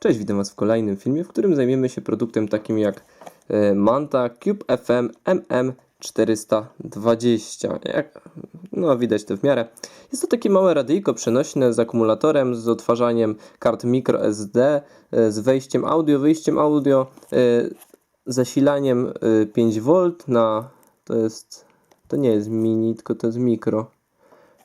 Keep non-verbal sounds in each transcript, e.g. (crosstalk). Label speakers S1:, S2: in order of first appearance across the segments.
S1: Cześć, witam Was w kolejnym filmie, w którym zajmiemy się produktem takim jak e, Manta Cube FM MM420. Jak, no widać to w miarę. Jest to takie małe radyjko przenośne z akumulatorem, z odtwarzaniem kart microSD, e, z wejściem audio, wyjściem audio, e, zasilaniem e, 5V na... to jest... to nie jest mini, tylko to jest mikro.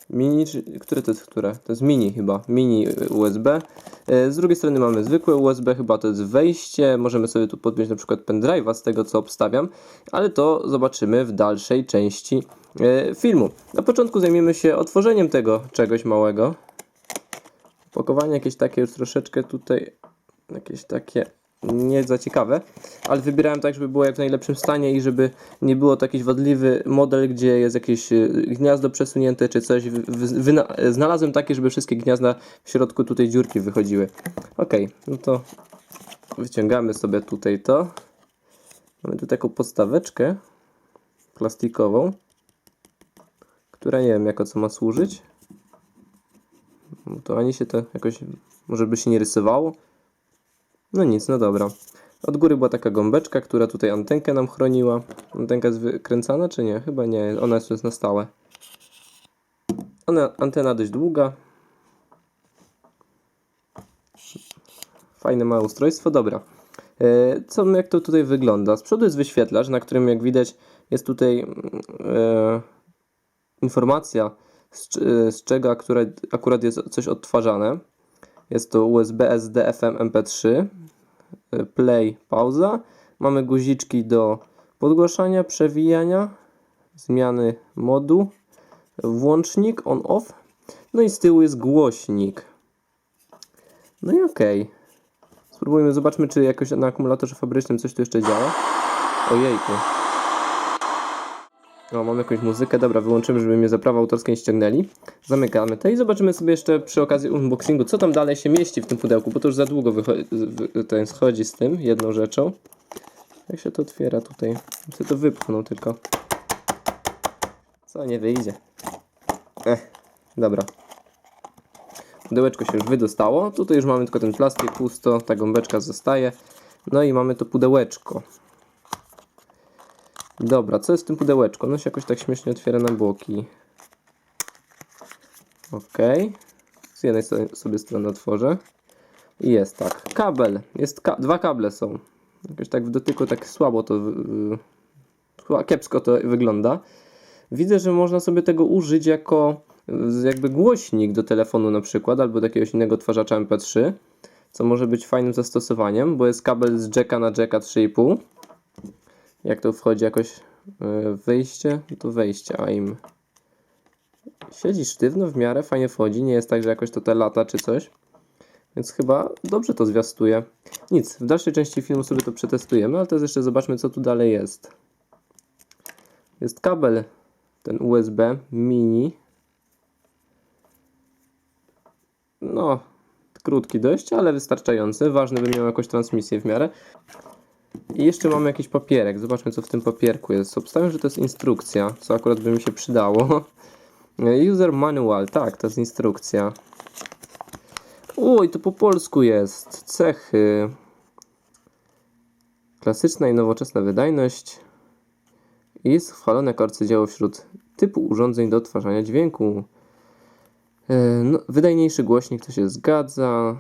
S1: Mini, które to jest które? To jest mini chyba, mini USB. E, Z drugiej strony mamy zwykłe USB, chyba to jest wejście. Możemy sobie tu podpiąć na przykład pendrive'a z tego co obstawiam, ale to zobaczymy w dalszej części e, filmu. Na początku zajmiemy się otworzeniem tego czegoś małego. Pakowanie jakieś takie już troszeczkę tutaj, jakieś takie nie za ciekawe, ale wybierałem tak, żeby było jak w najlepszym stanie i żeby nie było to jakiś wadliwy model, gdzie jest jakieś y, gniazdo przesunięte czy coś. Wyna- znalazłem takie, żeby wszystkie gniazda w środku tutaj dziurki wychodziły. Ok, no to wyciągamy sobie tutaj to. Mamy tu taką podstaweczkę plastikową, która nie wiem jako co ma służyć. To ani się to jakoś, może by się nie rysowało. No nic, no dobra. Od góry była taka gąbeczka, która tutaj antenkę nam chroniła. Antenka jest wykręcana czy nie? Chyba nie, ona jest już na stałe. Ona, antena dość długa. Fajne małe ustrojstwo, dobra. E, Co, jak to tutaj wygląda? Z przodu jest wyświetlacz, na którym jak widać jest tutaj e, informacja z, c- z czego akurat, akurat jest coś odtwarzane. Jest to USB SD FM MP3 y, play, pauza. Mamy guziczki do podgłaszania, przewijania, zmiany modu, włącznik on-off. No i z tyłu jest głośnik. No i okej. Spróbujmy, zobaczmy czy jakoś na akumulatorze fabrycznym coś tu jeszcze działa. Ojejku. O, mam jakąś muzykę, dobra, wyłączymy, żeby mnie za prawa autorskie nie ściągnęli. Zamykamy to i zobaczymy sobie jeszcze przy okazji unboxingu, co tam dalej się mieści w tym pudełku, bo to już za długo ten schodzi z tym, jedną rzeczą. Jak się to otwiera tutaj? Chcę to wypchnął tylko. Co, nie wyjdzie. Ech, dobra. Pudełeczko się już wydostało, tutaj już mamy tylko ten plastik pusto, ta gąbeczka zostaje. No i mamy to pudełeczko. Dobra, co jest w tym pudełeczku? Ono się jakoś tak śmiesznie otwiera na boki. Ok. Z jednej so- sobie strony otworzę. I jest tak. Kabel. Jest ka dwa kable są. Jakoś tak w dotyku tak słabo to... Yy, kiepsko to wygląda. Widzę, że można sobie tego użyć jako jakby głośnik do telefonu na przykład, albo do jakiegoś innego odtwarzacza MP3, co może być fajnym zastosowaniem, bo jest kabel z jacka na jacka 3,5 jak to wchodzi jakoś e, wyjście, to wejście, a im siedzi sztywno w miarę, fajnie wchodzi, nie jest tak, że jakoś to te lata czy coś. Więc chyba dobrze to zwiastuje. Nic, w dalszej części filmu sobie to przetestujemy, ale teraz jeszcze zobaczmy co tu dalej jest. Jest kabel, ten USB mini. No, krótki dość, ale wystarczający. Ważny, by miał jakąś transmisję w miarę. I jeszcze mamy jakiś papierek. Zobaczmy, co w tym papierku jest. Obstawiam, że to jest instrukcja, co akurat by mi się przydało. (laughs) User manual, tak, to jest instrukcja. Oj, to po polsku jest. Cechy. Klasyczna i nowoczesna wydajność. Jest chwalone jako arcydzieło wśród typu urządzeń do odtwarzania dźwięku. E, No, wydajniejszy głośnik to się zgadza.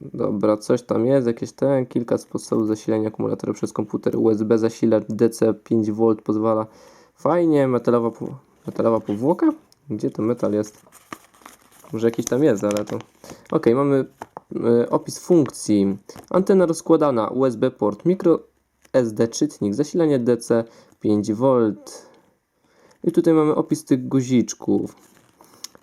S1: Dobra, coś tam jest, jakieś ten, kilka sposobów zasilania akumulatora przez komputer USB, zasilacz DC 5V pozwala. Fajnie, metalowa, metalowa powłoka? Gdzie to metal jest? Może jakiś tam jest, ale to... Ok, mamy e, opis funkcji. Antena rozkładana, USB port, micro SD czytnik, zasilanie DC 5V. I tutaj mamy opis tych guziczków.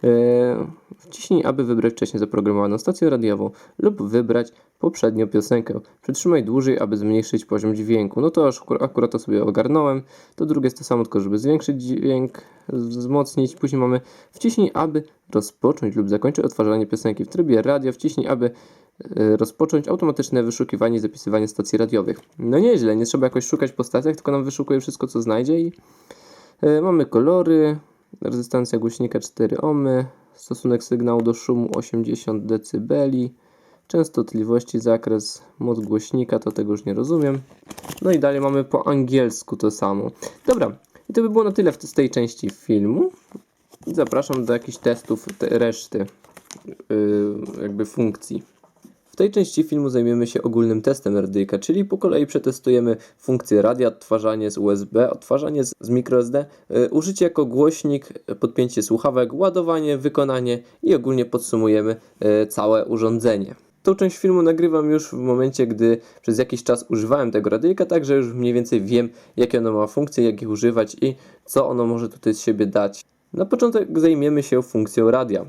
S1: E, Wciśnij, aby wybrać wcześniej zaprogramowaną stację radiową lub wybrać poprzednią piosenkę. Przytrzymaj dłużej, aby zmniejszyć poziom dźwięku. No to akur- akurat to sobie ogarnąłem. To drugie jest to samo, tylko żeby zwiększyć dźwięk, wzmocnić. Później mamy wciśnij, aby rozpocząć lub zakończyć odtwarzanie piosenki w trybie radio. Wciśnij, aby e, rozpocząć automatyczne wyszukiwanie i zapisywanie stacji radiowych. No nieźle, nie trzeba jakoś szukać po stacjach, tylko nam wyszukuje wszystko, co znajdzie i E, Mamy kolory, rezystancja głośnika 4 ohmy, stosunek sygnału do szumu 80 dB, częstotliwości, zakres, moc głośnika, to tego już nie rozumiem. No i dalej mamy po angielsku to samo. Dobra, i to by było na tyle z tej części filmu. Zapraszam do jakichś testów te reszty yy, jakby funkcji. Tej części filmu zajmiemy się ogólnym testem RDICA, czyli po kolei przetestujemy funkcje radia, odtwarzanie z USB, odtwarzanie z, microSD, y, użycie jako głośnik, podpięcie słuchawek, ładowanie, wykonanie i ogólnie podsumujemy y, całe urządzenie. Tą część filmu nagrywam już w momencie, gdy przez jakiś czas używałem tego radyjka, także już mniej więcej wiem, jakie ono ma funkcje, jak ich używać i co ono może tutaj z siebie dać. Na początek zajmiemy się funkcją radia.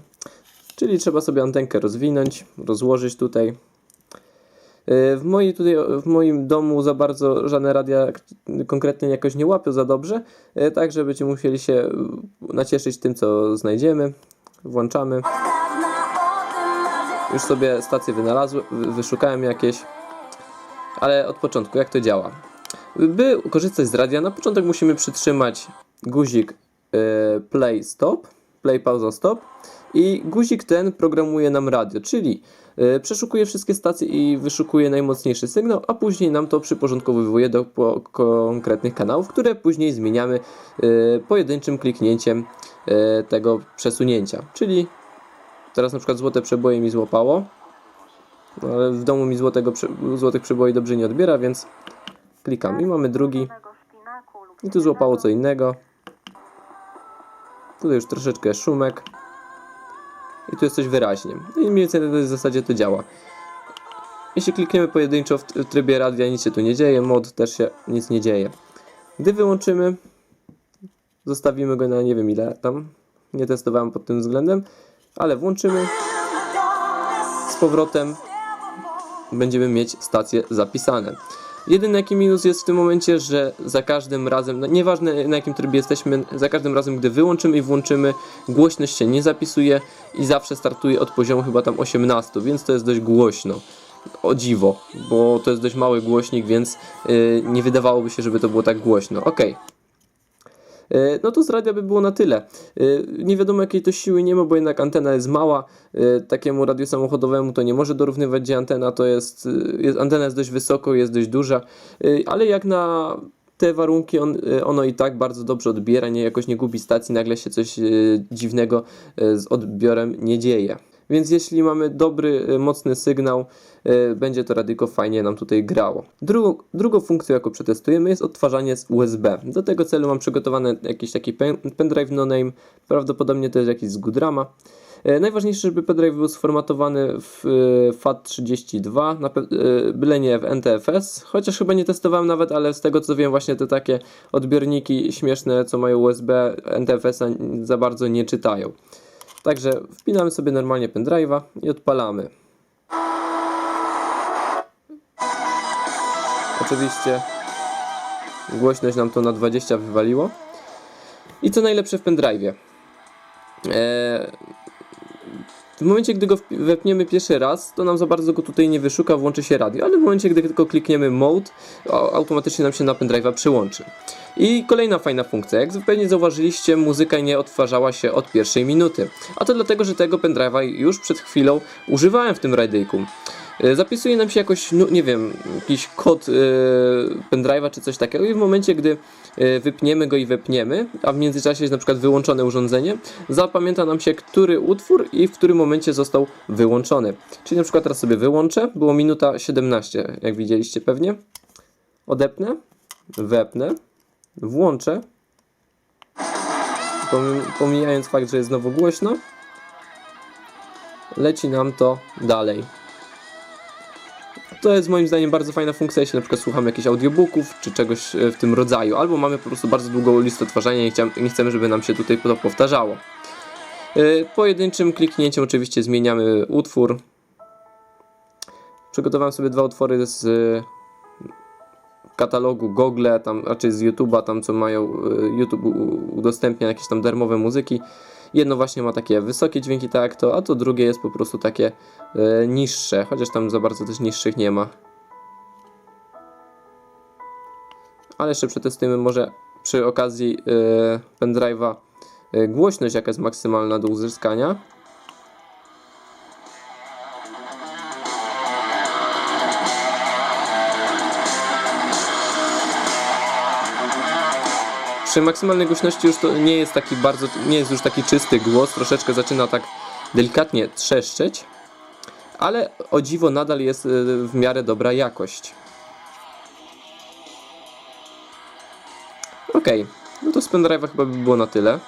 S1: Czyli trzeba sobie antenkę rozwinąć, rozłożyć tutaj. Yy, W, mojej tutaj, w moim domu za bardzo żadne radia konkretnie jakoś nie łapią za dobrze, yy, także będziemy musieli się yy, nacieszyć tym, co znajdziemy. Włączamy. Już sobie stację wynalazłem, wy- wyszukałem jakieś, ale od początku, jak to działa? By korzystać z radia, na początek musimy przytrzymać guzik play stop, play pauza stop i guzik ten programuje nam radio, czyli yy, przeszukuje wszystkie stacje i wyszukuje najmocniejszy sygnał, a później nam to przyporządkowywuje do konkretnych kanałów, które później zmieniamy yy, pojedynczym kliknięciem yy, tego przesunięcia, czyli Teraz na przykład złote przeboje mi złapało. No, ale w domu mi złotego, złotych przeboi dobrze nie odbiera, więc klikam i mamy drugi. I tu złapało co innego. Tutaj już troszeczkę szumek. I tu jest coś wyraźnie. No i mniej więcej tej zasadzie to działa. Jeśli klikniemy pojedynczo w, w trybie radia, nic się tu nie dzieje. Mod też się nic nie dzieje. Gdy wyłączymy, zostawimy go na nie wiem ile tam. Nie testowałem pod tym względem, ale włączymy. Z powrotem będziemy mieć stacje zapisane. Jedyny jaki minus jest w tym momencie, że za każdym razem, no nieważne na jakim trybie jesteśmy, za każdym razem gdy wyłączymy i włączymy, głośność się nie zapisuje i zawsze startuje od poziomu chyba tam 18, więc to jest dość głośno. O dziwo, bo to jest dość mały głośnik, więc yy, nie wydawałoby się, żeby to było tak głośno. Ok. No to z radia by było na tyle. Yy, Nie wiadomo jakiej to siły nie ma, bo jednak antena jest mała. Yy, Takiemu radiu samochodowemu to nie może dorównywać, gdzie antena to jest, jest antena jest dość wysoko, jest dość duża, ale jak na te warunki on, ono i tak bardzo dobrze odbiera, nie jakoś nie gubi stacji, nagle się coś dziwnego z odbiorem nie dzieje. Więc jeśli mamy dobry, mocny sygnał, będzie to radyjko fajnie nam tutaj grało. Drugą, drugą funkcją, jaką przetestujemy, jest odtwarzanie z USB. Do tego celu mam przygotowany jakiś taki pen, pendrive no name, prawdopodobnie to jest jakiś z Goodrama. E, Najważniejsze, żeby pendrive był sformatowany w e, FAT32, na pe- e, byle nie w NTFS, chociaż chyba nie testowałem nawet, ale z tego co wiem właśnie te takie odbiorniki śmieszne, co mają USB, NTFS-a za bardzo nie czytają. Także wpinamy sobie normalnie pendrive'a i odpalamy. Oczywiście głośność nam to na 20 wywaliło. I co najlepsze w pendrive'ie. Eee, w momencie, gdy go wepniemy pierwszy raz, to nam za bardzo go tutaj nie wyszuka, włączy się radio, ale w momencie, gdy tylko klikniemy mode, automatycznie nam się na pendrive'a przyłączy. I kolejna fajna funkcja, jak pewnie zauważyliście, muzyka nie odtwarzała się od pierwszej minuty. A to dlatego, że tego pendrive'a już przed chwilą używałem w tym radyjku. E, Zapisuje nam się jakoś, no nie wiem, jakiś kod e, pendrive'a czy coś takiego i w momencie, gdy e, wypniemy go i wepniemy, a w międzyczasie jest na przykład wyłączone urządzenie, zapamięta nam się, który utwór i w którym momencie został wyłączony. Czyli na przykład teraz sobie wyłączę, było minuta 17, jak widzieliście pewnie. Odepnę, wepnę, włączę, Pom- pomijając fakt, że jest znowu głośno, leci nam to dalej. To jest moim zdaniem bardzo fajna funkcja, jeśli na przykład słuchamy jakichś audiobooków czy czegoś e, w tym rodzaju, albo mamy po prostu bardzo długą listę odtwarzania i nie chcemy, żeby nam się tutaj to powtarzało. E, Pojedynczym kliknięciem oczywiście zmieniamy utwór. Przygotowałem sobie dwa utwory z e, katalogu Google, tam raczej z YouTube'a, tam co mają YouTube udostępnia jakieś tam darmowe muzyki. Jedno właśnie ma takie wysokie dźwięki, tak jak to, a to drugie jest po prostu takie e, niższe, chociaż tam za bardzo też niższych nie ma. Ale jeszcze przetestujemy może przy okazji e, pendrive'a e, głośność, jaka jest maksymalna do uzyskania. Przy maksymalnej głośności już to nie jest taki bardzo, nie jest już taki czysty głos, troszeczkę zaczyna tak delikatnie trzeszczeć, ale o dziwo nadal jest y, w miarę dobra jakość. Ok, no to z pendrive'a chyba by było na tyle.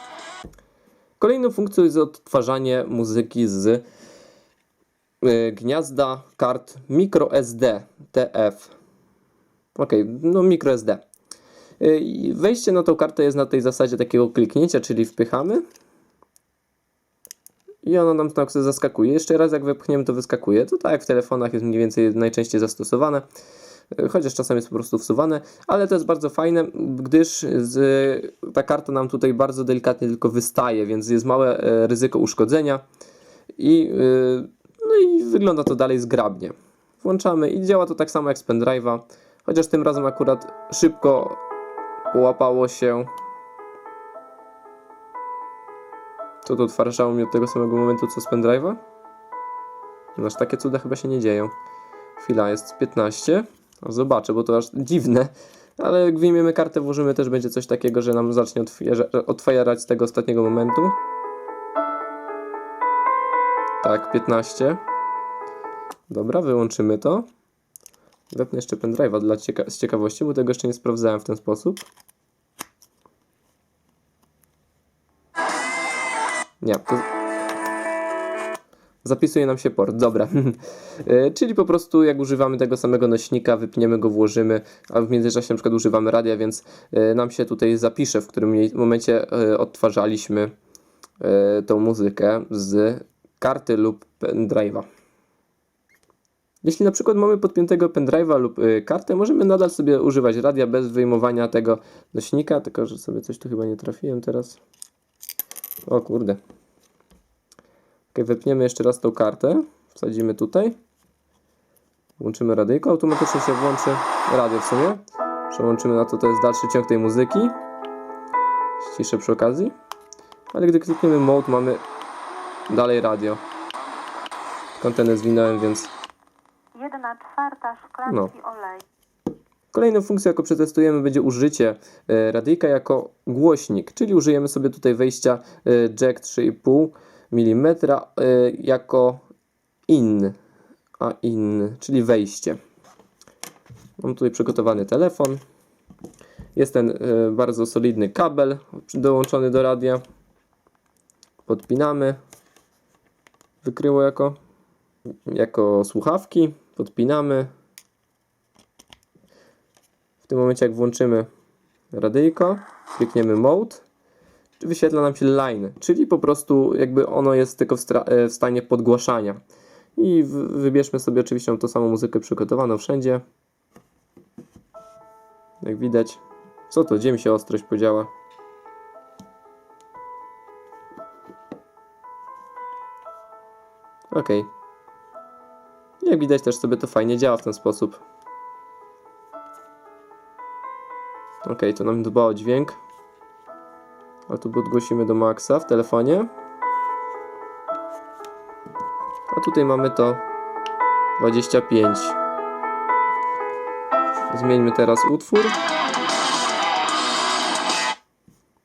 S1: Kolejną funkcją jest odtwarzanie muzyki z y, gniazda kart microSD TF. Ok, no microSD. Y, Wejście na tą kartę jest na tej zasadzie takiego kliknięcia, czyli wpychamy. I ona nam tak zaskakuje. Jeszcze raz jak wepchniemy, to wyskakuje. To tak jak w telefonach jest mniej więcej najczęściej zastosowane. Y, Chociaż czasem jest po prostu wsuwane, ale to jest bardzo fajne, gdyż z, ta karta nam tutaj bardzo delikatnie tylko wystaje, więc jest małe e, ryzyko uszkodzenia i, y, no i wygląda to dalej zgrabnie. Włączamy i działa to tak samo jak z pendrive'a, chociaż tym razem akurat szybko połapało się. Co to odtwarzało mi od tego samego momentu co z pendrive'a? No aż takie cuda chyba się nie dzieją. Chwila, jest 15. No, Zobaczę, bo to aż dziwne. Ale jak wyjmiemy kartę, włożymy też będzie coś takiego, że nam zacznie otwierać z tego ostatniego momentu. Tak, 15. Dobra, wyłączymy to. Wepnę jeszcze pendrive'a dla cieka- z ciekawości, bo tego jeszcze nie sprawdzałem w ten sposób. Nie, to... Zapisuje nam się port, dobra. (laughs) E, Czyli po prostu jak używamy tego samego nośnika, wypniemy go, włożymy, a w międzyczasie na przykład używamy radia, więc e, nam się tutaj zapisze, w którym momencie e, odtwarzaliśmy tą muzykę z karty lub pendrive'a. Jeśli na przykład mamy podpiętego pendrive'a lub kartę, możemy nadal sobie używać radia bez wyjmowania tego nośnika, tylko że sobie coś tu chyba nie trafiłem teraz. O kurde. Ok, wepniemy jeszcze raz tą kartę, wsadzimy tutaj. Włączymy radyjko, automatycznie się włączy radio w sumie. Przełączymy na to, to jest dalszy ciąg tej muzyki. Ściszę przy okazji. Ale gdy klikniemy mode, mamy dalej radio. Kontenę zwinąłem, więc
S2: Jedna czwarta szklanki
S1: No.
S2: oleju.
S1: Kolejną funkcją, jaką przetestujemy, będzie użycie e, radyjka jako głośnik, czyli użyjemy sobie tutaj wejścia e, jack 3,5 mm jako in, a in, czyli wejście. Mam tutaj przygotowany telefon. Jest ten e, bardzo solidny kabel dołączony do radia. Podpinamy. Wykryło jako, jako słuchawki. Podpinamy. W tym momencie jak włączymy radyjko, klikniemy mode, wyświetla nam się line, czyli po prostu jakby ono jest tylko w, e, w stanie podgłaszania. I wybierzmy sobie oczywiście tą samą muzykę przygotowaną wszędzie. Jak widać. Co to? Gdzie mi się ostrość podziała? Ok. Jak widać też sobie to fajnie działa w ten sposób. Ok, to nam dba o dźwięk. A tu podgłosimy do maksa w telefonie. A tutaj mamy to 25. Zmieńmy teraz utwór.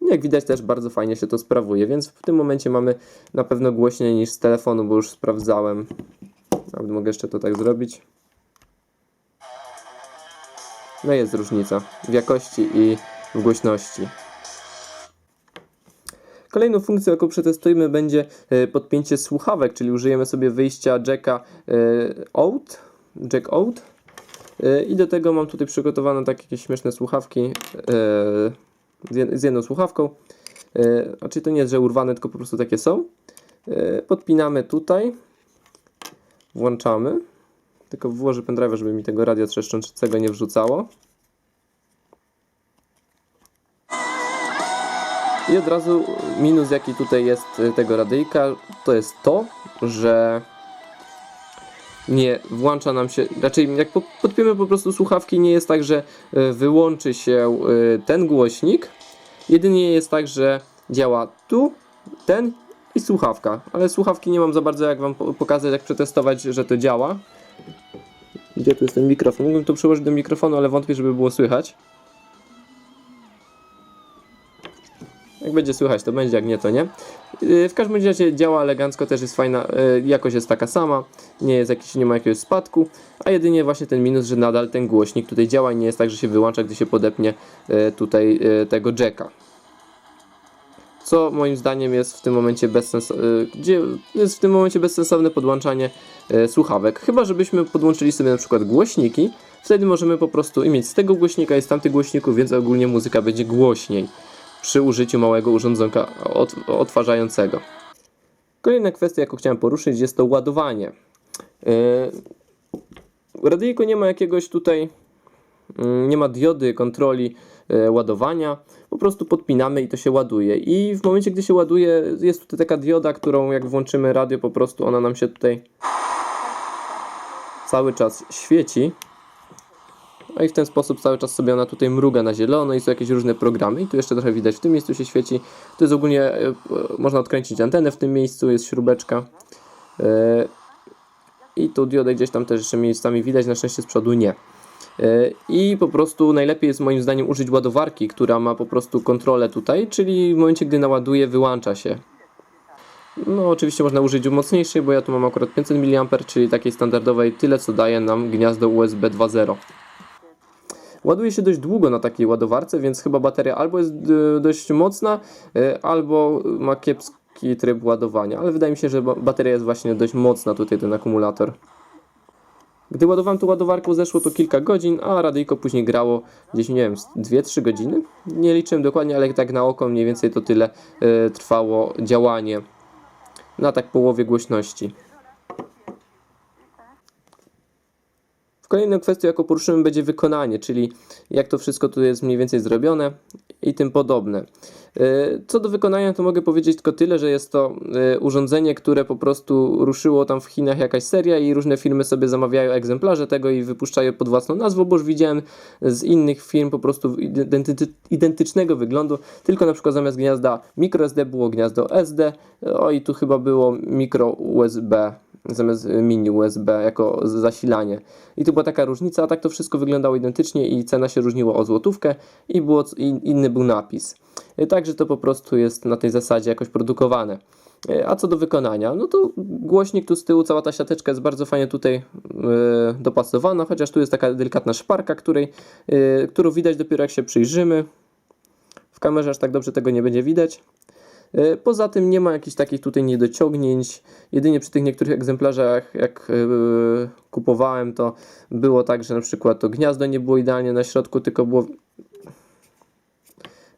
S1: Jak widać też bardzo fajnie się to sprawuje, więc w tym momencie mamy na pewno głośniej niż z telefonu, bo już sprawdzałem. Nawet mogę jeszcze to tak zrobić. No jest różnica w jakości i w głośności. Kolejną funkcją, jaką przetestujemy, będzie e, podpięcie słuchawek, czyli użyjemy sobie wyjścia jacka e, out, jack out. E, I do tego mam tutaj przygotowane takie śmieszne słuchawki z jed- z jedną słuchawką. Znaczy to nie jest, że urwane, tylko po prostu takie są. Podpinamy tutaj. Włączamy. Tylko włożę pendrive, żeby mi tego radia trzeszczącego nie wrzucało. I od razu minus jaki tutaj jest y, tego radyjka, to jest to, że nie włącza nam się, raczej jak po- podpiemy po prostu słuchawki, nie jest tak, że y, wyłączy się y, ten głośnik. Jedynie jest tak, że działa tu, ten i słuchawka. Ale słuchawki nie mam za bardzo jak wam po- pokazać, jak przetestować, że to działa. Gdzie tu jest ten mikrofon? Mógłbym to przełożyć do mikrofonu, ale wątpię, żeby było słychać. Jak będzie słychać, to będzie, jak nie, to nie. Yy, W każdym razie działa elegancko, też jest fajna, yy, jakość jest taka sama, nie jest jakiś, nie ma jakiegoś spadku, a jedynie właśnie ten minus, że nadal ten głośnik tutaj działa i nie jest tak, że się wyłącza, gdy się podepnie yy, tutaj tego jacka. Co moim zdaniem jest w tym momencie bezsensowne, jest w tym momencie bezsensowne podłączanie słuchawek. Chyba, żebyśmy podłączyli sobie na przykład głośniki, wtedy możemy po prostu i mieć z tego głośnika i z tamtych głośników, więc ogólnie muzyka będzie głośniej przy użyciu małego urządzonka od, odtwarzającego. Kolejna kwestia, jaką chciałem poruszyć, jest to ładowanie. Yy, radyjko nie ma jakiegoś tutaj, yy, nie ma diody kontroli yy, ładowania, po prostu podpinamy i to się ładuje. I w momencie, gdy się ładuje, jest tutaj taka dioda, którą jak włączymy radio, po prostu ona nam się tutaj cały czas świeci. No i w ten sposób cały czas sobie ona tutaj mruga na zielono i są jakieś różne programy. I tu jeszcze trochę widać, w tym miejscu się świeci. To jest ogólnie, e, e, można odkręcić antenę w tym miejscu, jest śrubeczka. E, I tu diodę gdzieś tam też jeszcze miejscami widać, na szczęście z przodu nie. I po prostu najlepiej jest moim zdaniem użyć ładowarki, która ma po prostu kontrolę tutaj, czyli w momencie gdy naładuje wyłącza się. No oczywiście można użyć mocniejszej, bo ja tu mam akurat 500 mA, czyli takiej standardowej, tyle co daje nam gniazdo USB 2.0. Ładuje się dość długo na takiej ładowarce, więc chyba bateria albo jest y, dość mocna, y, albo ma kiepski tryb ładowania, ale wydaje mi się, że ba- bateria jest właśnie dość mocna tutaj ten akumulator. Gdy ładowałem tą ładowarką zeszło to kilka godzin, a radyjko później grało gdzieś, nie wiem, z 2-3 godziny. Nie liczyłem dokładnie, ale tak na oko mniej więcej to tyle y, trwało działanie na tak połowie głośności. Kolejną kwestią, jaką poruszymy, będzie wykonanie, czyli jak to wszystko tu jest mniej więcej zrobione i tym podobne. Yy, Co do wykonania, to mogę powiedzieć tylko tyle, że jest to yy, urządzenie, które po prostu ruszyło tam w Chinach jakaś seria i różne firmy sobie zamawiają egzemplarze tego i wypuszczają pod własną nazwą, bo już widziałem z innych firm po prostu identy- identycznego wyglądu, tylko na przykład zamiast gniazda microSD było gniazdo SD, o i tu chyba było micro USB zamiast y, mini USB jako zasilanie. I tu była taka różnica, a tak to wszystko wyglądało identycznie i cena się różniła o złotówkę i było, i inny był napis. Y, Także to po prostu jest na tej zasadzie jakoś produkowane. Y, A co do wykonania, no to głośnik tu z tyłu, cała ta siateczka jest bardzo fajnie tutaj dopasowana, chociaż tu jest taka delikatna szparka, której, którą widać dopiero jak się przyjrzymy. W kamerze aż tak dobrze tego nie będzie widać. E, Poza tym nie ma jakichś takich tutaj niedociągnięć. Jedynie przy tych niektórych egzemplarzach, jak e, kupowałem, to było tak, że na przykład to gniazdo nie było idealnie na środku, tylko było,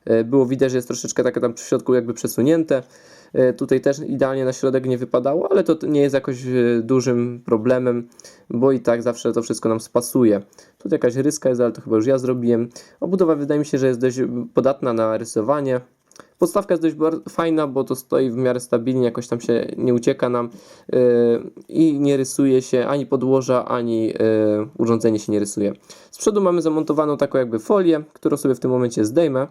S1: e, było widać, że jest troszeczkę takie tam w środku jakby przesunięte. Tutaj też idealnie na środek nie wypadało, ale to nie jest jakoś dużym problemem, bo i tak zawsze to wszystko nam spasuje. Tutaj jakaś ryska jest, ale to chyba już ja zrobiłem. Obudowa wydaje mi się, że jest dość podatna na rysowanie. Podstawka jest dość fajna, bo to stoi w miarę stabilnie, jakoś tam się nie ucieka nam yy, i nie rysuje się ani podłoża, ani yy, urządzenie się nie rysuje. Z przodu mamy zamontowaną taką jakby folię, którą sobie w tym momencie zdejmę,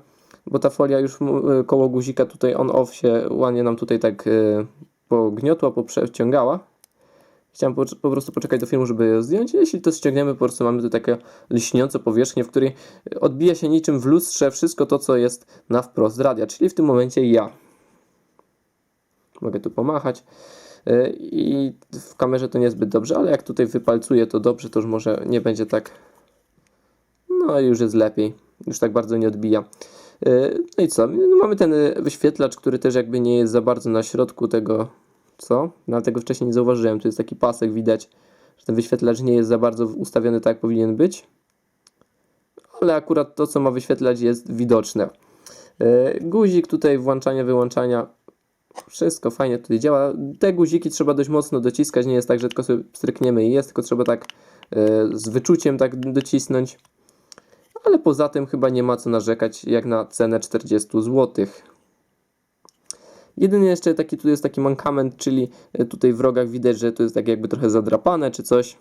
S1: bo ta folia już koło guzika tutaj on-off się ładnie nam tutaj tak yy, pogniotła, poprzeciągała. Chciałem po, po prostu poczekać do filmu, żeby ją zdjąć. Jeśli to ściągniemy, po prostu mamy tu takie lśniącą powierzchnię, w której odbija się niczym w lustrze wszystko to, co jest na wprost radia, czyli w tym momencie ja. Mogę tu pomachać. Yy, I w kamerze to niezbyt dobrze, ale jak tutaj wypalcuję to dobrze, to już może nie będzie tak. No już jest lepiej. Już tak bardzo nie odbija. Yy, No i co? No Mamy ten y, wyświetlacz, który też jakby nie jest za bardzo na środku tego. Co? No tego wcześniej nie zauważyłem. Tu jest taki pasek, widać, że ten wyświetlacz nie jest za bardzo ustawiony tak, jak powinien być. Ale akurat to, co ma wyświetlać, jest widoczne. Yy, Guzik tutaj włączania, wyłączania. Wszystko fajnie tutaj działa. Te guziki trzeba dość mocno dociskać. Nie jest tak, że tylko sobie strykniemy i jest, tylko trzeba tak yy, z wyczuciem tak docisnąć. Ale poza tym chyba nie ma co narzekać jak na cenę 40 zł. Jedyny jeszcze taki tu jest taki mankament, czyli e, tutaj w rogach widać, że to jest tak jakby trochę zadrapane czy coś.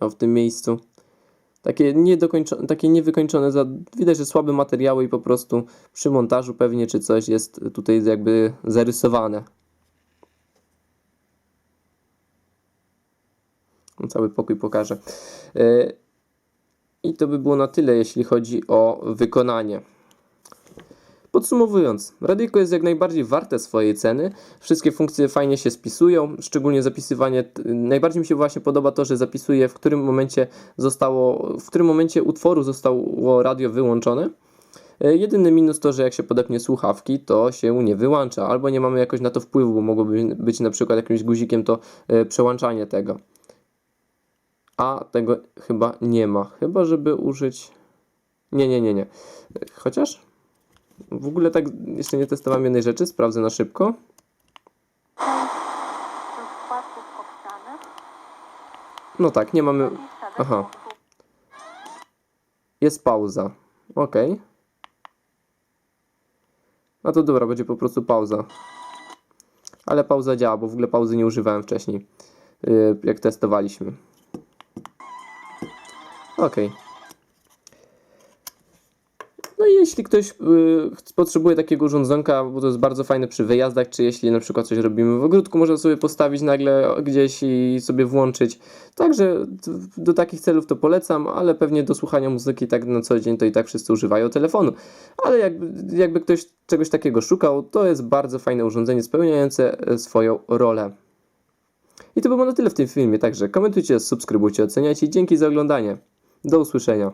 S1: O w tym miejscu. Takie, takie niewykończone, za, widać, że słabe materiały i po prostu przy montażu pewnie czy coś jest tutaj jakby zarysowane. No, Cały pokój pokażę. E, I to by było na tyle, jeśli chodzi o wykonanie. Podsumowując, radyjko jest jak najbardziej warte swojej ceny. Wszystkie funkcje fajnie się spisują, szczególnie zapisywanie. Najbardziej mi się właśnie podoba to, że zapisuje w którym momencie zostało, w którym momencie utworu zostało radio wyłączone. E, Jedyny minus to, że jak się podepnie słuchawki, to się nie wyłącza, albo nie mamy jakoś na to wpływu, bo mogłoby być na przykład jakimś guzikiem to e, przełączanie tego. A tego chyba nie ma, chyba żeby użyć. Nie, nie, nie, nie. Chociaż w ogóle tak jeszcze nie testowałem jednej rzeczy, sprawdzę na szybko. No tak, nie mamy.
S2: 20
S1: Aha. Jest pauza. Ok. No to dobra, będzie po prostu pauza. Ale pauza działa, bo w ogóle pauzy nie używałem wcześniej, yy, jak testowaliśmy. Ok. No i jeśli ktoś ch- potrzebuje takiego urządzonka, bo to jest bardzo fajne przy wyjazdach, czy jeśli na przykład coś robimy w ogródku, można sobie postawić nagle gdzieś i sobie włączyć. Także do takich celów to polecam, ale pewnie do słuchania muzyki tak na co dzień to i tak wszyscy używają telefonu. Ale jakby, jakby ktoś czegoś takiego szukał, to jest bardzo fajne urządzenie spełniające e, swoją rolę. I to by było na tyle w tym filmie, także komentujcie, subskrybujcie, oceniajcie. Dzięki za oglądanie. Do usłyszenia.